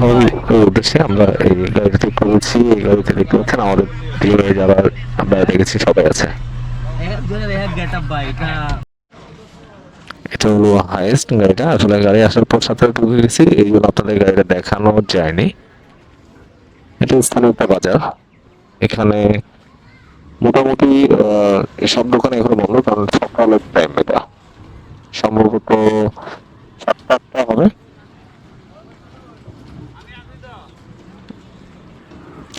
হল উদ্দেশ্যে আমরা এই গাড়িতে করেছি এই গাড়িতে দেখতে পাচ্ছেন আমাদের টিমে যারা আমরা দেখেছি সবাই আছে। এটা হলো হাইয়েস্ট গাড়িটা আসলে গাড়ি আসার পর সাথে গেছি এই জন্য আপনাদের গাড়িটা দেখানো যায়নি। এটা স্থানীয় একটা বাজার। এখানে মোটামুটি আহ, সব দোকানে এখন বন্ধ কারণ সকালের টাইম এটা। সম্ভবত সাতটা আটটা হবে।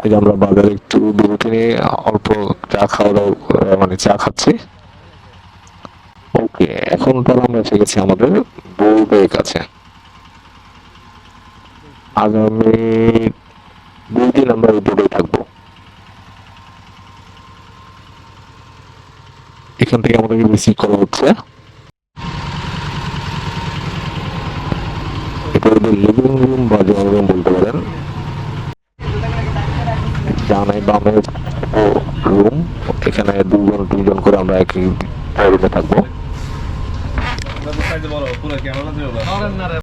যে আমরা বাজারে একটু বিরতি নিয়ে অল্প চা খাওয়া দাওয়া মানে চা খাচ্ছি। ওকে, এখন তাহলে আমরা এসে গেছি আমাদের বোর্ডের কাছে। আগামী দুই দিন আমরা এই বোর্ডে থাকব। এখান থেকে আমাদেরকে রিসিভ করা হচ্ছে। এটা লিভিং রুম বা ড্রয়িং রুম বলতে পারেন। ডানে বামে রুম এখানে দুজন দুজন করে আমরা একই রুমে থাকব। ধরেন না রে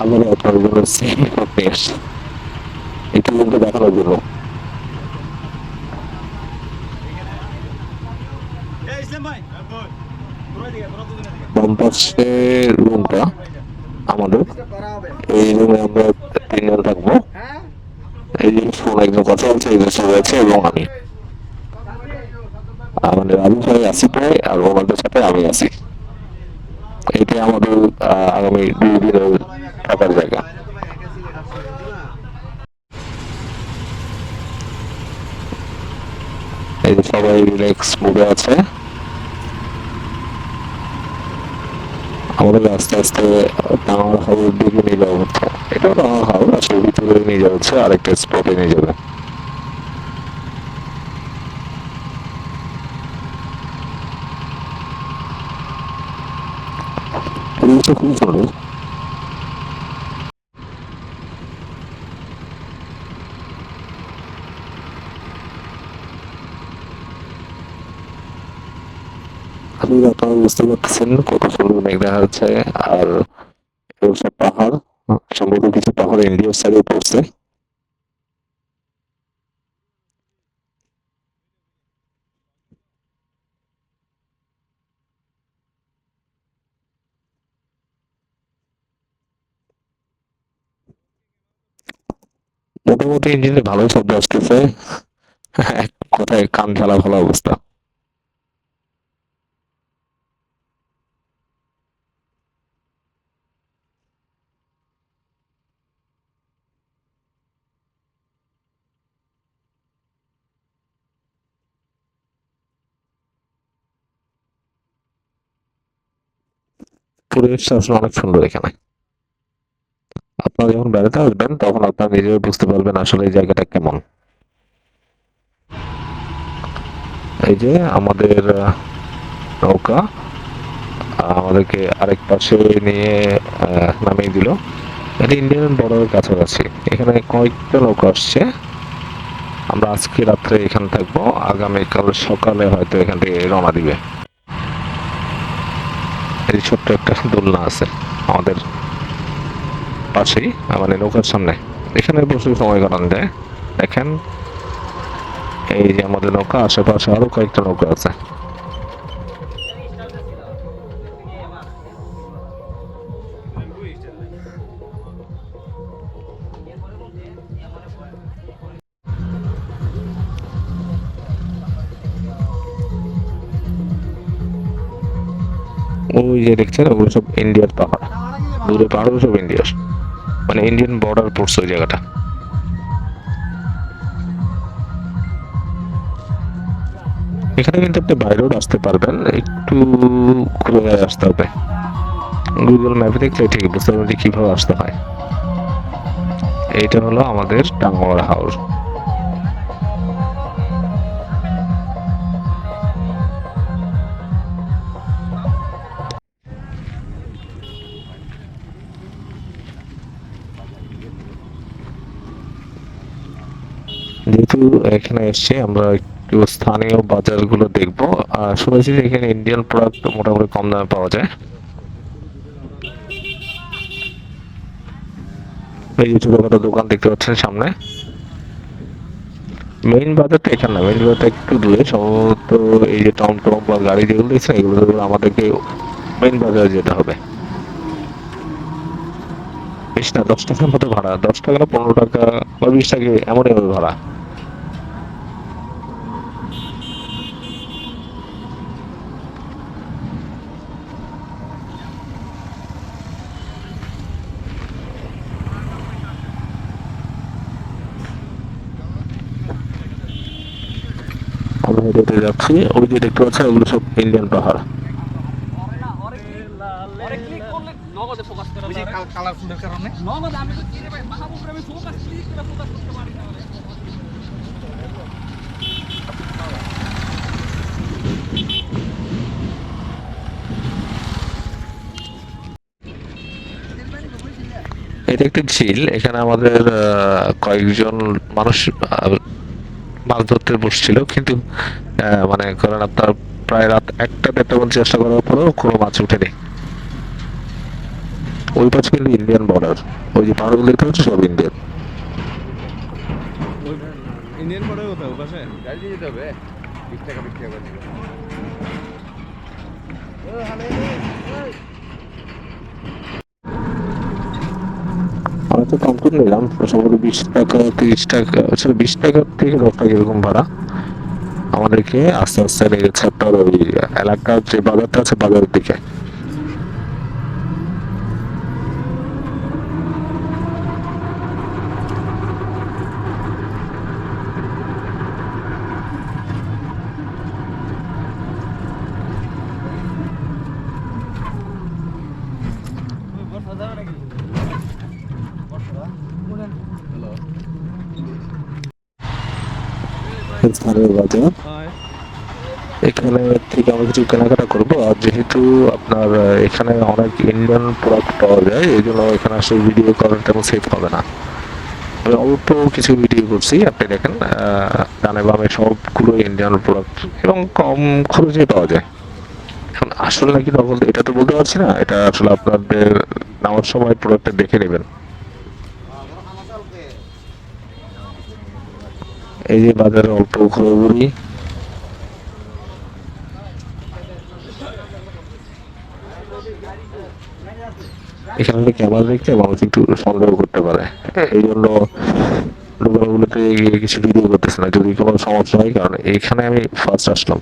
আবার আপনার জন্য দেখানোর জন্য। রুমটা আমাদের। এই রুমে আমরা তিনজন থাকব। এই ফোন আছে এবং আমি আর আছি এটাই আমাদের আহ, আগামী দুই থাকার জায়গা এই সবাই রিল্যাক্স মুডে আছে। আমাদের আস্তে আস্তে টাওয়ার হাউস দিকে নিয়ে যাওয়া হচ্ছে এটাও টাওয়ার হাউস আসলে ভিতরে নিয়ে যাওয়া হচ্ছে আরেকটা স্পটে নিয়ে যাবে। খুব সুন্দর আপনি আপনারা বুঝতে পারতেছেন কত সুন্দর মেঘ দেখা যাচ্ছে আর সব পাহাড়, সম্ভবত কিছু পাহাড় ইন্ডিয়ার সাইডে পড়ছে। মোটামুটি ইঞ্জিনে ভালোই শব্দ আসতেছে। কথায় কান ঝালা ভালো অবস্থা। পরিবেশটা আসলে অনেক সুন্দর এখানে। আপনারা যখন বেড়াতে আসবেন, তখন আপনারা নিজেও বুঝতে পারবেন আসলে এই জায়গাটা কেমন। এই যে আমাদের নৌকা আমাদেরকে আরেক পাশে নিয়ে নামিয়ে দিল। এটা ইন্ডিয়ান বর্ডারের কাছাকাছি। এখানে কয়েকটা নৌকা আসছে। আমরা আজকে রাত্রে এখানে থাকব। আগামীকাল সকালে হয়তো এখান থেকে রওনা দিবে। এই ছোট্ট একটা দোলনা আছে আমাদের পাশেই মানে নৌকার সামনে। এখানে বসে সময় কাটানো যায়। দেখেন, এই যে আমাদের নৌকা, আশেপাশে আরও কয়েকটা নৌকা আছে। ওই যে দেখছেন, ওগুলো সব ইন্ডিয়ার পাহাড়। দূরে পাহাড় সব ইন্ডিয়ার মানে ইন্ডিয়ান বর্ডার পড়ছে ওই জায়গাটা। এখানে কিন্তু আপনি বাইরেও আসতে পারবেন, একটু ঘুরে আসতে হবে। গুগল ম্যাপে দেখলে ঠিক বুঝতে পারবেন যে কীভাবে আসতে হয়। এইটা হলো আমাদের টাঙ্গর হাউস যেহেতু এখানে এসছি আমরা একটু স্থানীয় বাজারগুলো দেখব, আর শুনেছি যে এখানে ইন্ডিয়ান প্রোডাক্ট মোটামুটি কম দামে পাওয়া যায়। এই যে ছোটখাটো দোকান দেখতে পাচ্ছেন সামনে। মেইন বাজারটা এখানে না মেইন বাজারটা একটু দূরে। সম্ভবত এই যে টমটম বা গাড়ি যেগুলো দেখছেন, এগুলো আমাদেরকে মেইন বাজারে যেতে হবে। বেশ না, দশ টাকার মতো ভাড়া, দশ টাকা না পনেরো টাকা বা বিশ টাকা, এমনই হবে ভাড়া। হেঁটে যাচ্ছি। ওই যে দেখতে পাচ্ছেন, ওগুলো সব ইন্ডিয়ান পাহাড়। এটা একটি ঝিল। এখানে আমাদের কয়েকজন মানুষ মাছ ধরতে বসছিল কিন্তু আহ, মানে করেন আপনার প্রায় রাত একটা দেড়টা পর্যন্ত চেষ্টা করার পরেও কোনো মাছ ওঠেনি। ওই পাশে কিন্তু ইন্ডিয়ান বর্ডার ওই যে পাহাড়গুলো দেখতে পাচ্ছি সব ইন্ডিয়ান ইন্ডিয়ান পরে কোথাও পাশে? গাড়ি দিয়ে যেতে হবে। বিশ টাকা বিশ টাকা করে দিবে। আমি তো কম করে নিলাম সম্ভবত বিশ টাকা, তিরিশ টাকা আসলে বিশ টাকা থেকে দশ টাকা এরকম ভাড়া। আমাদেরকে আস্তে আস্তে নিয়ে গেছে আপনার ওই এলাকার যে বাজারটা আছে, বাজারের দিকে। বাজার। এখানে থেকে আমরা কিছু কেনাকাটা করব। আর যেহেতু আপনার এখানে অনেক ইন্ডিয়ান প্রোডাক্ট পাওয়া যায় এই জন্য এখানে আসলে ভিডিও করার তেমন সেফ হবে না। আমি অল্প কিছু ভিডিও করছি আপনি দেখেন আহ, ডানে বামে সবগুলো ইন্ডিয়ান প্রোডাক্ট এবং কম খরচে পাওয়া যায়। এখন আসলে নাকি নকল এটা তো বলতে পারছি না এটা আসলে আপনাদের নেওয়ার সময় প্রোডাক্টটা দেখে নেবেন। এই যে বাজারে অল্প ঘোরাঘুরি। এখানে একটা ক্যামেরা দেখতে মানুষ একটু সন্দেহ করতে পারে। এই জন্য দোকানগুলোতে কিছু ভিডিও করতেছে না। যদি কোনো সমস্যা হয় কারণ এখানে আমি ফার্স্ট আসলাম।